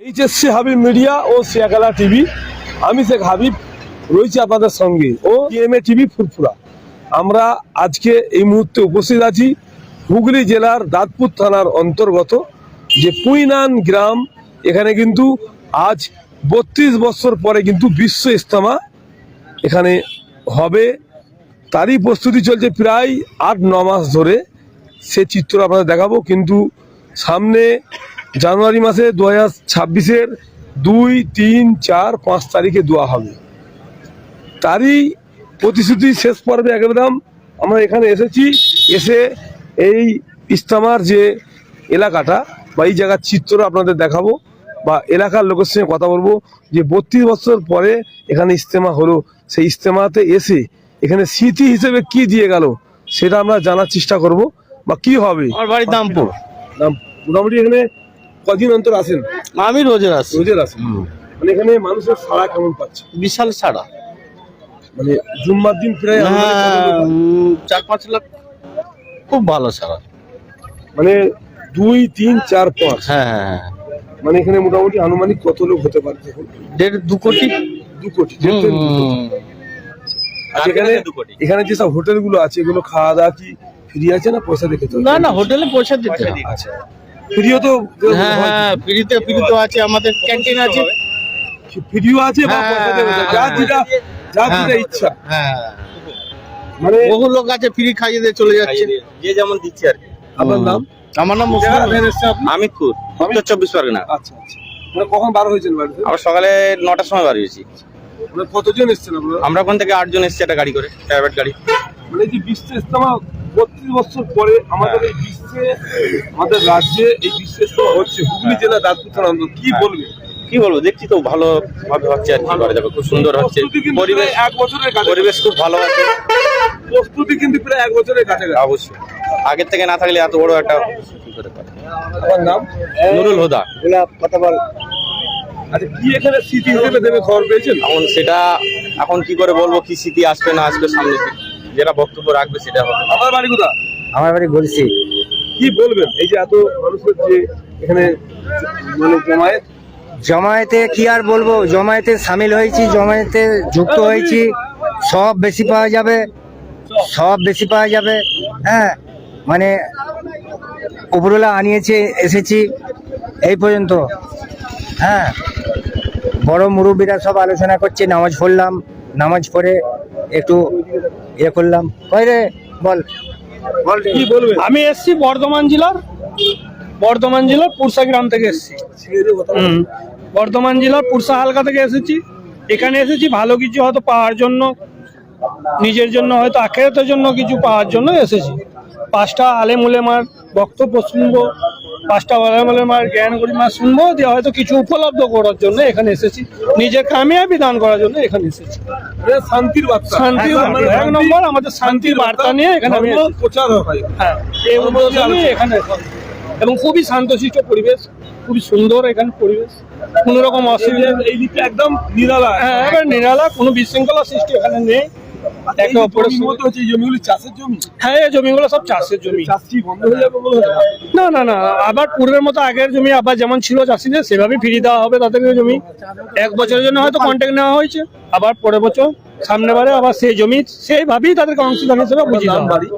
HSC Habib media ও শিয়াকালা TV আমি শেখ হাবিব, রয়েছি আপনাদের সঙ্গে। ও টিএমএ টিভি ফুরফুরা। আমরা আজকে এই মুহূর্তে উপস্থিত আছি হুগলি জেলার দাঁতপুর থানার অন্তর্গত, যে পুইনান গ্রাম। এখানে কিন্তু আজ বত্রিশ বছর পরে কিন্তু বিশ্ব ইস্তেমা এখানে হবে। তারই প্রস্তুতি চলছে প্রায় আট, ন মাস ধরে। সে চিত্র আপনাদের দেখাবো, কিন্তু সামনে জানুয়ারি মাসে দু হাজার ছাব্বিশের দুই তিন চার পাঁচ তারিখে দেওয়া হবে। তারই প্রতিশ্রুতি শেষ পর্বে একদম আমরা এখানে এসেছি এসে এই ইস্তামার যে এলাকাটা বা এই জায়গার চিত্র আপনাদের দেখাবো বা এলাকার লোকের সঙ্গে কথা বলব যে বত্রিশ বছর পরে এখানে ইস্তেমা হলো। সেই ইস্তেমাতে এসে এখানে স্মৃতি হিসেবে কি দিয়ে গেল সেটা আমরা জানার চেষ্টা করব বা কি হবে? আমার বাড়ির দামপুর। মোটামুটি এখানে কদিন অন্তর আসেন আমি রোজের আসি রোজের আসেন মানে এখানে মানুষের সাড়া কেমন পাচ্ছে? বিশাল ছাড়া মানে জুম্মার দিন প্রায় হ্যাঁ, চার পাঁচ লাখ খুব ভালো ছাড়া মানে দুই তিন চার পাঁচ। হ্যাঁ হ্যাঁ হ্যাঁ। মানে এখানে মোটামুটি আনুমানিক কত লোক হতে পারে দেখুন? দেড় দু কোটি। দু কোটি এখানে এখানে যেসব হোটেলগুলো আছে এগুলো খাওয়া দাওয়া কি ফ্রি আছে না পয়সা দেখে না না হোটেলে পয়সা দিতে। আচ্ছা ফ্রিও তো হ্যাঁ হ্যাঁ ফ্রিতে ফ্রিতে আছে আমাদের ক্যান্টিন আছে। ফ্রিও আছে বা হ্যাঁ, পয়সা দেবে যা হ্যাঁ, যেটা যা হ্যাঁ। যেটা ইচ্ছা। হ্যাঁ। মানে বহু লোক আছে ফ্রি খাইয়ে দিয়ে চলে যাচ্ছে। যে যেমন দিচ্ছে আর কি। আপনার নাম? আমার নাম এসেছেন উত্তর চব্বিশ পরগনা। আচ্ছা আচ্ছা। মানে কখন বার হয়েছেন বাড়িতে? আমরা সকালে নটার সময় বার হয়েছি। মানে কতজন এসেছেন আমরা ওখান থেকে আটজন এসেছি একটা গাড়ি করে প্রাইভেট গাড়ি। মানে যে বিশ্ব ইস্তেমা বত্রিশ বছর পরে আমাদের এই বিশ্বে আমাদের রাজ্যে এই বিশ্ব হচ্ছে। হুগলি জেলা দাঁতপুর থানা কি বলবে? কি বলব? দেখছি তো ভালো ভাবে হচ্ছে আর কি করা যাবে খুব সুন্দর হচ্ছে। পরিবেশ এক বছরের পরিবেশ খুব ভালো আছে। প্রস্তুতি কিন্তু প্রায় এক বছরের কাছে অবশ্যই। আগের থেকে না থাকলে এত বড় একটা? আমার নাম? নুরুল হুদা। আচ্ছা কি এখানে স্মৃতি হিসেবে দেবে খবর পেয়েছেন এখন সেটা এখন কি করে বলব কি স্মৃতি আসবে না আসবে সামনে। যেটা বক্তব্য রাখবে সেটা হবে। আমার বাড়ি কোথা আমার বাড়ি বলছি কি বলবেন? এই যে এত মানুষের যে এখানে মানে জমায়েত? জমায়েতে কি আর বলব? জমায়েতে সামিল হয়েছি জমায়েতে যুক্ত হয়েছি। সব বেশি পাওয়া যাবে। সব বেশি পাওয়া যাবে। হ্যাঁ মানে উপরওয়ালা আনিয়েছে এসেছি এই পর্যন্ত। হ্যাঁ বড় মুরব্বীরা সব আলোচনা করছে নামাজ পড়লাম। নামাজ পড়ে একটু ইয়ে করলাম। কই রে? বল। কি বলবেন আমি এসছি বর্ধমান জেলার বর্ধমান জেলার পুরসা গ্রাম থেকে এসেছি। বর্ধমান জেলার পুরসা হালকা থেকে এসেছি। এখানে এসেছি, ভালো কিছু হয়তো পাওয়ার জন্য, নিজের জন্য হয়তো আখেরাতের জন্য কিছু পাওয়ার জন্য এসেছি। পাঁচটা আলেম উলেমার বক্তব্য শুনব পাঁচটা আলেম উলেমার জ্ঞান গরিমা শুনব দিয়ে হয়তো কিছু উপলব্ধ করার জন্য এখানে এসেছি। নিজের কামিয়াবি দান করার জন্য এখানে এসেছি। শান্তির বার্তা। শান্তির হ্যাঁ, এক নম্বর আমাদের শান্তির বার্তা নিয়ে এখানে আমি প্রচার হয়। হ্যাঁ এই এখানে এবং খুবই শান্তশিষ্ট পরিবেশ খুবই সুন্দর এখানে পরিবেশ। কোনো রকম অসুবিধা এই- দিকটা একদম নিরালা হ্যাঁ নিরালা কোনো বিশৃঙ্খলা সৃষ্টি এখানে নেই। একে অপরের মতো হচ্ছে এই চাষের জমি? হ্যাঁ এই জমিগুলো সব চাষের জমি। চাষ কি বন্ধ হয়ে যাবে বলে হচ্ছে না? না না আবার পূর্বের মতো আগের জমি আবার যেমন ছিল চাষিদের সেভাবেই ফিরিয়ে দেওয়া হবে তাদেরকে জমি। এক বছরের জন্য হয়তো কন্ট্যাক্ট নেওয়া হয়েছে আবার পরের বছর সামনে বারে আবার সেই জমি সেইভাবেই তাদেরকে অংশীদার হিসেবে বুঝিয়ে দেওয়া বাড়ি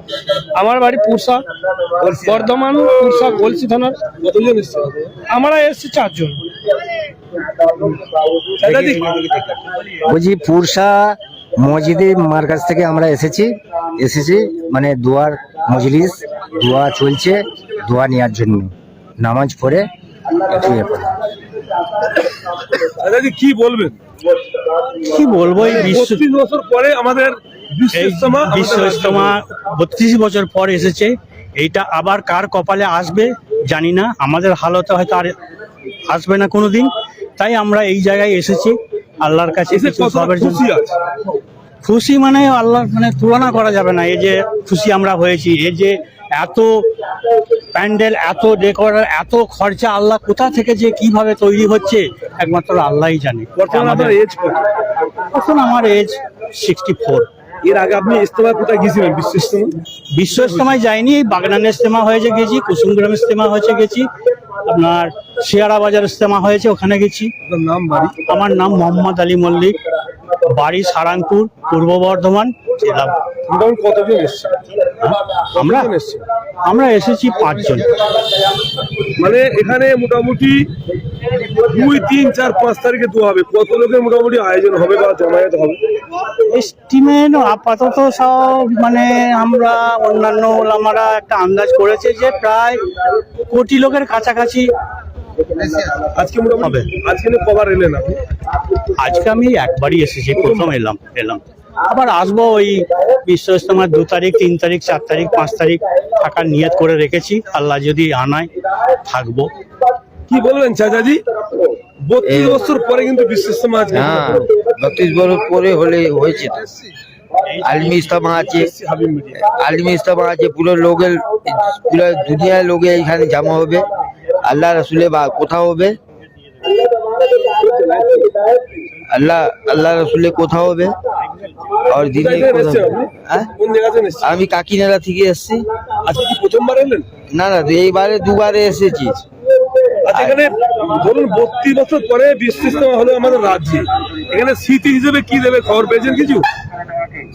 আমার বাড়ি পুরসা বর্ধমান পুরসা গলসি থানার। কতজন আমরা এসেছি চারজন। বলছি পুরসা মসজিদে মার কাছ থেকে আমরা এসেছি এসেছি মানে দুয়ার মজলিস দোয়া চলছে দোয়া নেওয়ার জন্য। নামাজ পড়ে কি বলবেন? কি বলব এই বছর পরে আমাদের বিশ্ব এই ইস্তেমা আমাদের বিশ্ব রাজ্যে ইজতেমা বত্রিশ বছর পর এসেছে। এইটা আবার কার কপালে আসবে জানি না। আমাদের হালতে হয়তো আর আসবে না কোনোদিন। তাই আমরা এই জায়গায় এসেছি। আল্লাহর কাছে এসে কিছু কতটা সবের জন্য খুশি আছে। খুশি মানে আল্লাহর মানে তুলনা করা যাবে না। এই যে খুশি আমরা হয়েছি এই যে এত প্যান্ডেল এত ডেকোরেটর এত খরচা আল্লাহ কোথা থেকে যে কীভাবে তৈরি হচ্ছে একমাত্র আল্লাহই জানে। আমাদের এজ এখন আমার এজ সিক্সটি ফোর এর আগে আপনি ইস্তেমা কোথায় গিয়েছিলেন বিশ্ব ইস্তেমা বিশ্ব ইস্তেমায় যাইনি বাগনান ইস্তেমা হয়েছে গেছি কুসুমগ্রাম ইস্তেমা হয়েছে গেছি। আপনার শিয়ারা বাজার ইস্তেমা হয়েছে ওখানে গেছি। আমার নাম মোহাম্মদ আলী মল্লিক। বাড়ি সারাংপুর পূর্ব বর্ধমান জেলা। কতজন এসছে আমরা? আমরা এসেছি পাঁচজন। মানে এখানে মোটামুটি দুই তিন চার পাঁচ তারিখে দোয়া হবে। কত লোকের মোটামুটি আয়োজন হবে বা জমায়েত হবে? এস্টিমেট আপাতত সব মানে আমরা অন্যান্য ওলামারা একটা আন্দাজ করেছে যে প্রায় কোটি লোকের কাছাকাছি আজকে মোটামুটি হবে। আজকে কবার এলেন আপনি? আজকে আমি একবারই এসেছি প্রথম এলাম এলাম। আবার আসব ওই বিশ্ব ইস্তেমার দু তারিখ তিন তারিখ চার তারিখ পাঁচ তারিখ থাকার নিয়ত করে রেখেছি। আল্লাহ যদি আনায় থাকব। কি বলবেন চাচাজি? বত্রিশ বছর পরে কিন্তু বিশ্ব আজকে হ্যাঁ বত্রিশ বছর পরে হলে হয়েছে তো। আলমি ইস্তামা আছে আলমি ইস্তামা আছে পুরো লোকের পুরো দুনিয়ার লোকে এখানে জমা হবে। আল্লাহ রসুলে বা কোথাও হবে? আল্লাহ আল্লাহ রসুলে কোথাও হবে? আর দিনে? হ্যাঁ? আমি কাকিনাড়া থেকে এসেছি। প্রথমবার এলেন? না না এইবারে দুবারে এসেছি। এখানে ধরুন বত্রিশ বছর পরে বিশ্ব ইস্তেমা হলো আমাদের রাজ্যে। এখানে স্মৃতি হিসেবে কি দেবে খবর পেয়েছেন কিছু?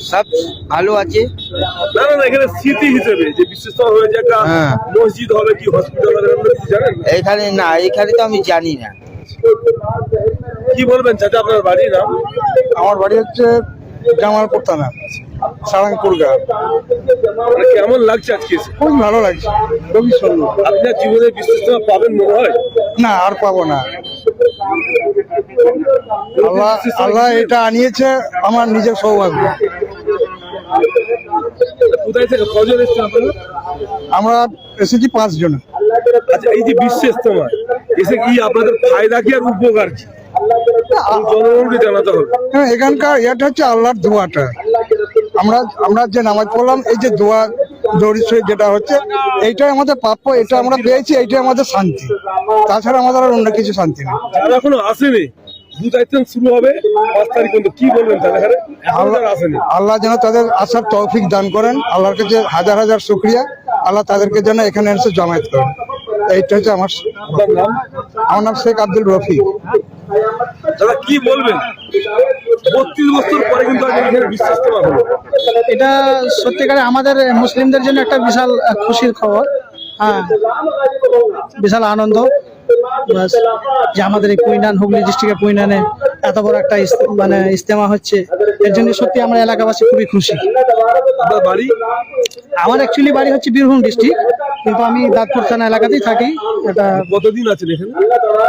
সব ভালো আছে। না না এখানে স্মৃতি হিসেবে যে হয়েছে একটা হ্যাঁ। মসজিদ হবে কি হসপিটাল হবে জানেন? এখানে না এখানে তো আমি জানি না। কি বলবেন চাচা আপনার বাড়ি নাম? আমার বাড়ি হচ্ছে জামালপুর থানা। সারাংপুর গ্রাম মানে কেমন লাগছে আজকে? খুব ভালো লাগছে খুবই সুন্দর। আপনার জীবনে বিশ্ব ইস্তেমা পাবেন মনে হয়? না আর পাবো না। আল্লাহ আল্লাহ এটা আনিয়েছে আমার নিজের সৌভাগ্য। কোথায় থেকে কজন এসছেন আপনারা? আমরা এসেছি পাঁচজন আচ্ছা এই যে বিশ্ব ইস্তেমা এসে কি আপনাদের ফায়দা কি আর উপকার কি? জনগণকে জানাতে হবে। হ্যাঁ এখানকার এটা হচ্ছে আল্লাহর দোয়াটা। আমরা আমরা যে নামাজ পড়লাম এই যে দোয়া শরীফ যেটা হচ্ছে এইটাই আমাদের প্রাপ্য এটা আমরা পেয়েছি এইটাই আমাদের শান্তি। তাছাড়া আমাদের আর অন্য কিছু শান্তি নেই। যারা এখনও আসেনি। শুরু হবে পাঁচ তারিখ পর্যন্ত। কি বলবেন তাদের এখানে এখনও যারা আসেনি। আল্লাহ যেন তাদের আসার তৌফিক দান করেন। আল্লাহর কাছে হাজার হাজার শুক্রিয়া। আল্লাহ তাদেরকে যেন এখানে এসে জমায়েত করেন। এইটা হচ্ছে আমার আমার নাম শেখ আব্দুল রফিক। দাদা কি বলবেন? বত্রিশ বছর পরে কিন্তু আজকে এখানে বিশ্ব ইস্তেমা হলো এটা সত্যিকারে আমাদের মুসলিমদের জন্য একটা বিশাল খুশির খবর। হ্যাঁ বিশাল আনন্দ। যে আমাদের এই কুইনান হুগলি ডিস্ট্রিক্টের কুইনানে এত বড় একটা মানে ইস্তেমা হচ্ছে এর জন্য সত্যি আমরা এলাকাবাসী খুবই খুশি। বাড়ি? আমার অ্যাকচুয়ালি বাড়ি হচ্ছে বীরভূম ডিস্ট্রিক্ট কিন্তু আমি দাঁতপুর থানা এলাকাতেই থাকি। এটা কতদিন আছেন এখানে?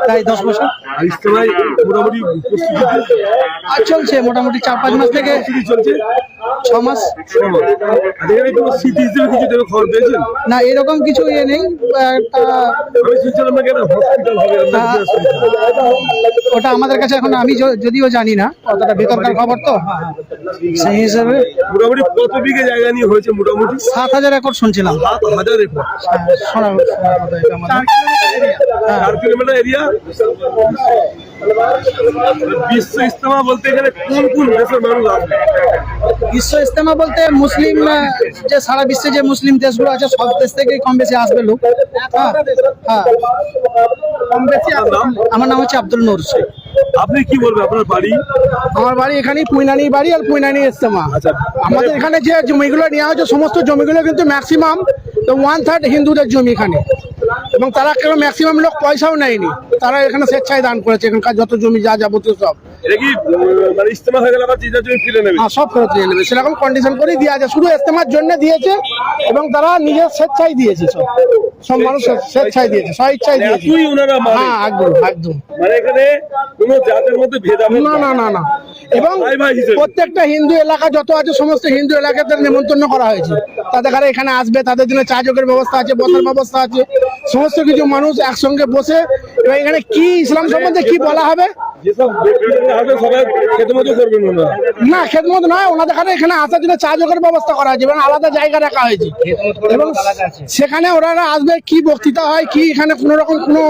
প্রায় দশ বছর। আর মোটামুটি আর চলছে। মোটামুটি চার পাঁচ মাস থেকে চলছে। ছ মাস না এরকম কিছু ইয়ে নেই। হ্যাঁ। ওটা আমাদের কাছে এখন আমি যদিও জানি না অতটা ভেতরকার খবর তো। সেই হিসাবে মোটামুটি কত বিঘে জায়গা নিয়ে হয়েছে মোটামুটি? সাত হাজার একর শুনছিলাম। হাজার একর। হ্যাঁ, শোনা শোনা কথা এটা আমাদের। চার কিলোমিটার এরিয়া বিশ্ব ইস্তেমা বলতে এখানে কোন কোন দেশের মানুষ আসবে বিশ্ব ইস্তেমা বলতে মুসলিম যে সারা বিশ্বে যে মুসলিম দেশগুলো আছে সব দেশ থেকেই কম বেশি আসবে লোক। হ্যাঁ হ্যাঁ। কম বেশি আমার নাম হচ্ছে আব্দুল নূর শেখ। আপনি কি বলবেন? আপনার বাড়ি? আমার বাড়ি এখানেই পুইনানি বাড়ি আর পুইনানি ইস্তেমা আচ্ছা। আমাদের এখানে যে জমিগুলো নেওয়া হয়েছে সমস্ত জমিগুলো কিন্তু ম্যাক্সিমাম তো ওয়ান থার্ড হিন্দুদের জমি এখানে। এবং তারা কেন ম্যাক্সিমাম লোক পয়সাও নেয়নি। তারা এখানে স্বেচ্ছায় দান করেছে এখানকার যত জমি যা যাবতীয় সব। মানে হয়ে সব ফেরত নিয়ে নেবে। সেরকম কন্ডিশন আছে। শুধু ইস্তেমার জন্য দিয়েছে এবং তারা নিজের স্বেচ্ছায় দিয়েছে সব। সব মানুষ স্বেচ্ছায় দিয়েছে মানে হ্যাঁ একদম একদম। মানে এখানে কোনো জাতের মধ্যে ভেদাভেদ না না না না। এবং। প্রত্যেকটা হিন্দু এলাকা যত আছে সমস্ত হিন্দু এলাকাতে নেমন্তন্ন করা হয়েছে। তাদের কারা এখানে আসবে তাদের জন্য চা যোগের ব্যবস্থা আছে বসার ব্যবস্থা আছে। সমস্ত কিছু মানুষ একসঙ্গে বসে এবং এখানে কি ইসলাম সম্বন্ধে কি বলা হবে? না খেদমত নয় ওনাদের ঘরে এখানে আসার জন্য চা যোগের ব্যবস্থা করা হয়েছে এবং আলাদা জায়গা রাখা হয়েছে। এবং সেখানে ওনারা আসবে কি বক্তৃতা হয় কি এখানে কোনো রকম কোনো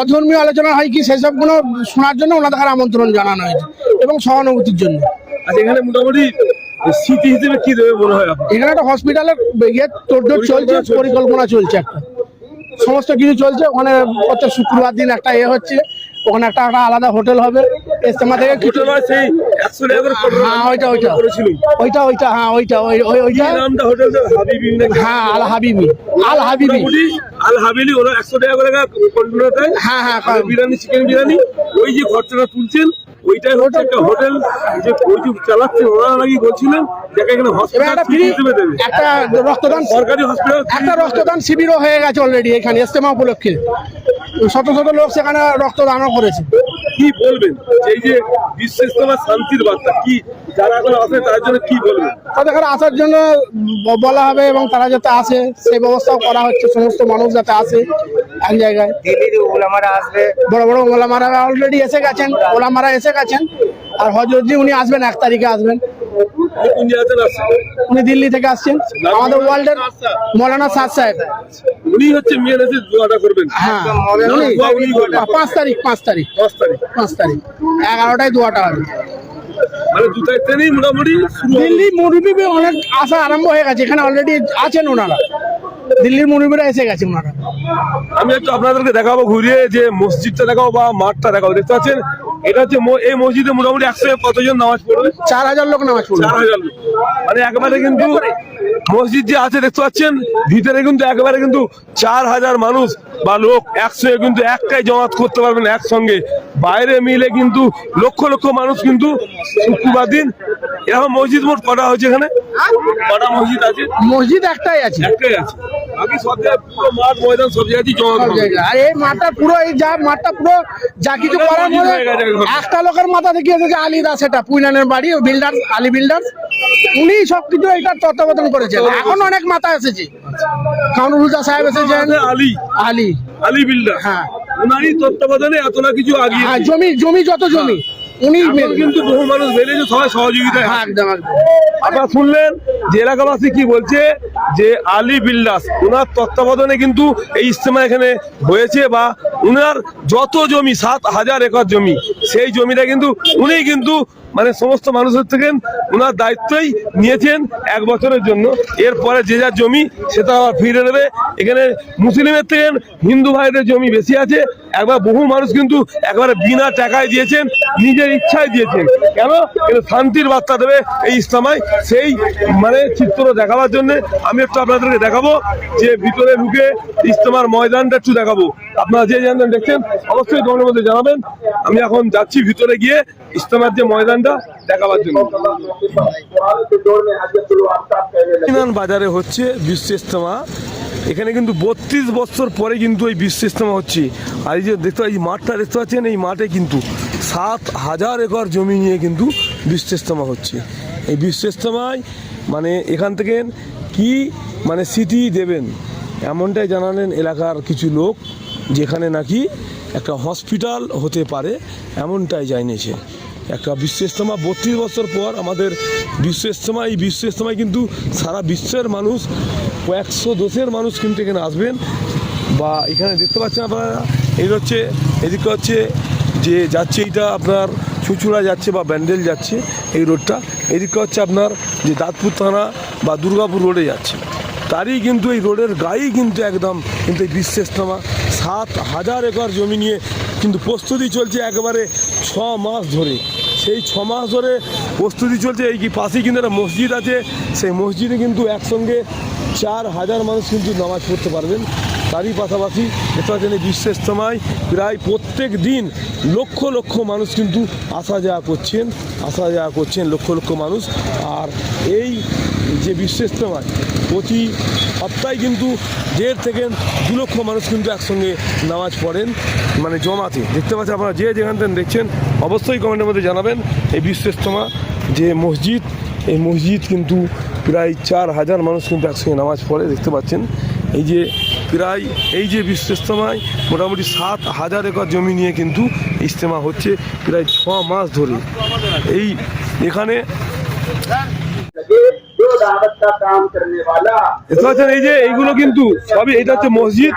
অধর্মীয় আলোচনা হয় কি সেসব কোনো শোনার জন্য ওনাদের ঘরে আমন্ত্রণ জানানো হয়েছে এবং সহানুভূতির জন্য। আচ্ছা এখানে মোটামুটি স্মৃতি হিসেবে কি দেবে মনে হয় এখানে একটা হসপিটালের ইয়ে তোড়জোড় চলছে। পরিকল্পনা চলছে একটা। সমস্ত কিছু চলছে ওখানে প্রত্যেক শুক্রবার দিন একটা এ হচ্ছে ওখানে একটা একটা আলাদা হোটেল হবে। ইস্তেমা থেকে হোটেল সেই হ্যাঁ ওইটা ওইটা। ওইটা ওইটা হ্যাঁ ওইটা ওই ওই- ওইটা কি নামটা হোটেল হাবিবি হ্যাঁ আল হাবিবি। আল হাবিবি। আল ওরা একশো টাকা করে হ্যাঁ হ্যাঁ বিরিয়ানি চিকেন বিরিয়ানি ওই যে খরচাটা তুলছেন ওইটাই হচ্ছে একটা হোটেল যে ওই যে চালাচ্ছে। ওরা নাকি বলছিলেন যাকে এখানে এবার হসপিটাল একটা ফ্রি হিসেবে একটা রক্তদান সরকারি হসপিটাল একটা রক্তদান শিবিরও হয়ে গেছে অলরেডি এখানে ইস্তেমা উপলক্ষে। শত শত লোক সেখানে রক্তদানও করেছে। কি বলবেন? এই যে বিশ্ব ইস্তেমা শান্তির বার্তা কি যারা এখন আসে তার জন্য কি বলবেন? তাদের এখানে আসার জন্য ব- বলা হবে এবং তারা যাতে আসে সেই ব্যবস্থাও করা হচ্ছে সমস্ত মানুষ যাতে আসে এক জায়গায়। দিল্লির ওলামারা আসবে। বড় বড় ওলামারা অলরেডি এসে গেছেন ওলামারা এসে গেছেন। আর হজরতজি উনি আসবেন এক তারিখে আসবেন। উনি দিল্লি থেকে আসছেন। আমাদের ওয়ার্ল্ডের মৌলানা সাদ সাহেব। উনি হচ্ছে মেয়ের এসে দোয়াটা করবেন। হ্যাঁ। করবেন। পাঁচ তারিখ পাঁচ তারিখ। দশ তারিখ। পাঁচ তারিখ। এগারোটায় দোয়াটা হবে। মানে দিল্লি মুরব্বী অনেক আসা আরম্ভ হয়ে গেছে। এখানে অলরেডি আছেন ওনারা। দিল্লির এসে গেছে ওনারা। আমি একটু আপনাদেরকে দেখাবো ঘুরিয়ে যে মসজিদটা দেখাবো বা মাঠটা দেখাবো। দেখতে পাচ্ছেন এটা হচ্ছে এই মসজিদে মোটামুটি একশো কতজন নামাজ পড়বে? চার হাজার লোক নামাজ পড়বে। চার হাজার লোক। মানে একেবারে কিন্তু মসজিদ যে আছে দেখতে পাচ্ছেন? ভিতরে কিন্তু একেবারে কিন্তু চার হাজার মানুষ বা লোক একশো কিন্তু একটাই জমাত করতে পারবেন একসঙ্গে। বাইরে মিলে কিন্তু লক্ষ লক্ষ মানুষ কিন্তু শুক্রবার দিন এরকম মসজিদ মোট কটা হয়েছে এখানে? কটা মসজিদ আছে? মসজিদ একটাই আছে। একটাই আছে। সব জায়গায় পুরো মাঠ ময়দান সব জায়গায়। আর এই মাঠটা পুরো এই যা মাঠটা পুরো যা কিছু করার হয়ে। একটা লোকের মাথা থেকে যে আলী দাস এটা পুইনানের বাড়ি বিল্ডার আলী বিল্ডার উনি সবকিছু এটা তত্ত্বাবধান করেছেন। এখন অনেক মাথা এসেছে। কারণ রুজা সাহেব এসেছেন। আলী। আলী। আলী বিল্ডার হ্যাঁ। উনারই তত্ত্বাবধানে এত না কিছু আগে হ্যাঁ জমি জমি যত জমি। উনি কিন্তু বহু মানুষ বেরিয়েছে সবাই হ্যাঁ একদম একদম। আপনারা শুনলেন যে এলাকাবাসী কি বলছে? যে আলী ওনার তত্ত্বাবধানে কিন্তু এই ইজতেমা এখানে হয়েছে বা উনার যত জমি সাত হাজার একর জমি সেই জমিটা কিন্তু উনি কিন্তু মানে সমস্ত মানুষের থেকে ওনার দায়িত্বই নিয়েছেন এক বছরের জন্য। এরপরে যে যার জমি সেটা আবার ফিরে নেবে। এখানে মুসলিমের থেকে হিন্দু ভাইদের জমি বেশি আছে। একবার বহু মানুষ কিন্তু একবারে বিনা টাকায় দিয়েছেন নিজের ইচ্ছায় দিয়েছেন। কেন? কিন্তু শান্তির বার্তা দেবে এই ইসলামায় সেই মানে চিত্র দেখাবার জন্য আমি একটু আপনাদেরকে দেখাবো যে ভিতরে ঢুকে ইস্তেমার ময়দানটা একটু দেখাবো। আপনারা যে জানতেন দেখছেন অবশ্যই কমেন্টের মধ্যে জানাবেন। আমি এখন যাচ্ছি ভিতরে গিয়ে ইস্তেমার যে ময়দানটা দেখাবার জন্য। বাজারে হচ্ছে বিশ্ব ইস্তেমা এখানে কিন্তু বত্রিশ বছর পরে কিন্তু এই বিশ্ব ইস্তেমা হচ্ছে। আর এই যে দেখতে এই মাঠটা দেখতে পাচ্ছেন, এই মাঠে কিন্তু সাত হাজার একর জমি নিয়ে কিন্তু বিশ্ব ইস্তেমা হচ্ছে। এই বিশ্ব ইস্তেমায় মানে এখান থেকে কি মানে সিটি দেবেন, এমনটাই জানালেন এলাকার কিছু লোক, যেখানে নাকি একটা হসপিটাল হতে পারে, এমনটাই জানিয়েছে। একটা বিশ্ব ইস্তেমা বত্রিশ বছর পর আমাদের বিশ্ব ইস্তেমা এই বিশ্ব ইস্তেমায় কিন্তু সারা বিশ্বের মানুষ কয়েকশো দেশের মানুষ কিন্তু এখানে আসবেন বা এখানে দেখতে পাচ্ছেন আপনারা এই হচ্ছে, এদিকে হচ্ছে যে যাচ্ছে এইটা আপনার চুচুড়া যাচ্ছে বা ব্যান্ডেল যাচ্ছে এই রোডটা, এদিকে হচ্ছে আপনার যে দাঁতপুর থানা বা দুর্গাপুর রোডে যাচ্ছে। তারই কিন্তু এই রোডের গায়েই কিন্তু একদম কিন্তু এই বিশ্ব ইস্তেমা সাত হাজার একর জমি নিয়ে কিন্তু প্রস্তুতি চলছে একবারে ছ মাস ধরে। সেই ছ মাস ধরে প্রস্তুতি চলছে, এই কি পাশেই কিন্তু একটা মসজিদ আছে, সেই মসজিদে কিন্তু একসঙ্গে চার হাজার মানুষ কিন্তু নামাজ পড়তে পারবেন। তারই পাশাপাশি দেখতে পাচ্ছেন এই বিশ্ব ইস্তেমায় প্রায় প্রত্যেক দিন লক্ষ লক্ষ মানুষ কিন্তু আসা যাওয়া করছেন, আসা যাওয়া করছেন লক্ষ লক্ষ মানুষ। আর এই যে বিশ্বের ইস্তেমায় প্রতি সপ্তাহে কিন্তু দেড় থেকে দু লক্ষ মানুষ কিন্তু একসঙ্গে নামাজ পড়েন মানে জমাতে। দেখতে পাচ্ছেন আপনারা যে যেখান থেকে দেখছেন, অবশ্যই কমেন্টের মধ্যে জানাবেন এই বিশ্বের যে মসজিদ, এই মসজিদ কিন্তু প্রায় চার হাজার মানুষ কিন্তু একসঙ্গে নামাজ পড়ে, দেখতে পাচ্ছেন। এই যে প্রায়, এই যে বিশ্ব ইস্তেমায় মোটামুটি সাত হাজার একর জমি নিয়ে কিন্তু ইজতেমা হচ্ছে প্রায় ছ মাস ধরে। এই এখানে এই যে এইগুলো কিন্তু সবই, এটা হচ্ছে মসজিদ।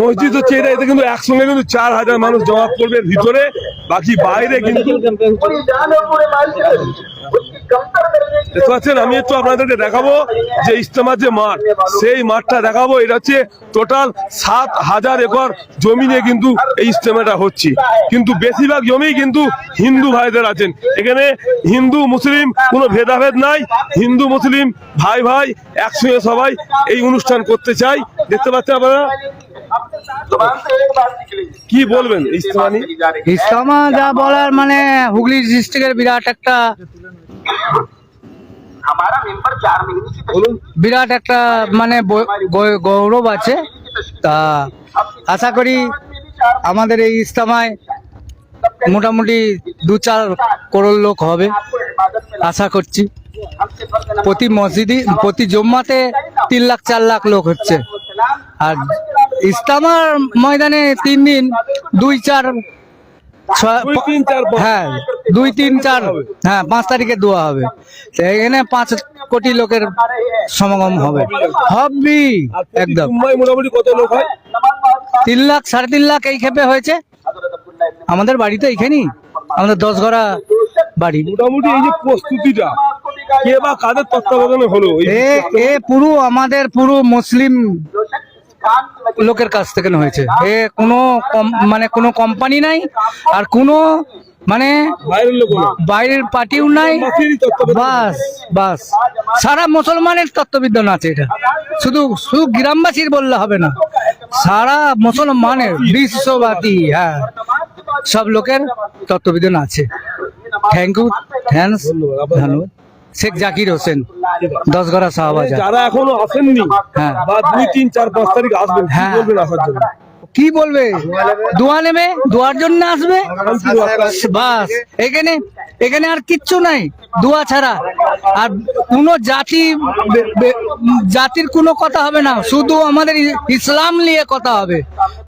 মসজিদ হচ্ছে এটা এতে কিন্তু একসঙ্গে কিন্তু চার হাজার মানুষ জমা করবে ভিতরে, বাকি বাইরে কিন্তু দেখতে পাচ্ছেন? আমি একটু আপনাদেরকে দেখাবো যে ইস্তেমার যে মাঠ, সেই মাঠটা দেখাবো। এটা হচ্ছে টোটাল সাত হাজার একর জমি নিয়ে কিন্তু এই ইস্তেমাটা হচ্ছে। কিন্তু বেশিরভাগ জমি কিন্তু হিন্দু ভাইদের আছেন। এখানে হিন্দু, মুসলিম কোনো ভেদাভেদ নাই। হিন্দু, মুসলিম, ভাই ভাই একসঙ্গে সবাই এই অনুষ্ঠান করতে চাই। দেখতে পাচ্ছেন আপনারা? কি বলবেন ইস্তেমা নিয়ে? ইসলামা যা বলার মানে হুগলি ডিস্ট্রিক্টের বিরাট একটা বিরাট একটা মানে গৌরব আছে তা আশা করি আমাদের এই ইস্তামায় মোটামুটি দু চার করোড় লোক হবে আশা করছি প্রতি মসজিদই প্রতি জম্মাতে তিন লাখ চার লাখ লোক হচ্ছে আর ইস্তামার ময়দানে তিন দিন দুই চার হ্যাঁ দুই তিন চার। হ্যাঁ পাঁচ তারিখে দোয়া হবে। তো এখানে পাঁচ কোটি লোকের সমাগম হবে। হবি। একদম। মোটামুটি কত লোক হয়? তিন লাখ সাড়ে তিন লাখ এই ক্ষেপে হয়েছে। আমাদের বাড়ি তো এইখানেই। আমাদের দশ ঘরা বাড়ি। মোটামুটি এই যে প্রস্তুতিটা কে বা কাদের তত্ত্বাবধানে হলো? এ পুরো আমাদের পুরো মুসলিম লোকের কাছ থেকে হয়েছে। এ কোনো মানে কোনো কোম্পানি নাই আর কোনো মানে বাইরের পার্টিও নাই। বাস বাস। সারা মুসলমানের তত্ত্ববিজ্ঞান আছে এটা। শুধু শুধু গ্রামবাসীর বললে হবে না। সারা মুসলমানের বিশ্ববাদী হ্যাঁ সব লোকের তত্ত্ববিজ্ঞান আছে। Thank you thanks? ধন্যবাদ। শেখ জাকির হোসেন দশগড়া শাহবাজার যারা এখনও আসেননি হ্যাঁ। বা দুই তিন চার পাঁচ তারিখ আসবেন হ্যাঁ। বলবেন আসার জন্য? কি বলবে? দোয়া নেবে? দোয়ার জন্য আসবে? বাস এখানে এখানে আর কিচ্ছু নাই দোয়া ছাড়া। আর কোনো জাতি জাতির কোনো কথা হবে না শুধু আমাদের ইসলাম নিয়ে কথা হবে।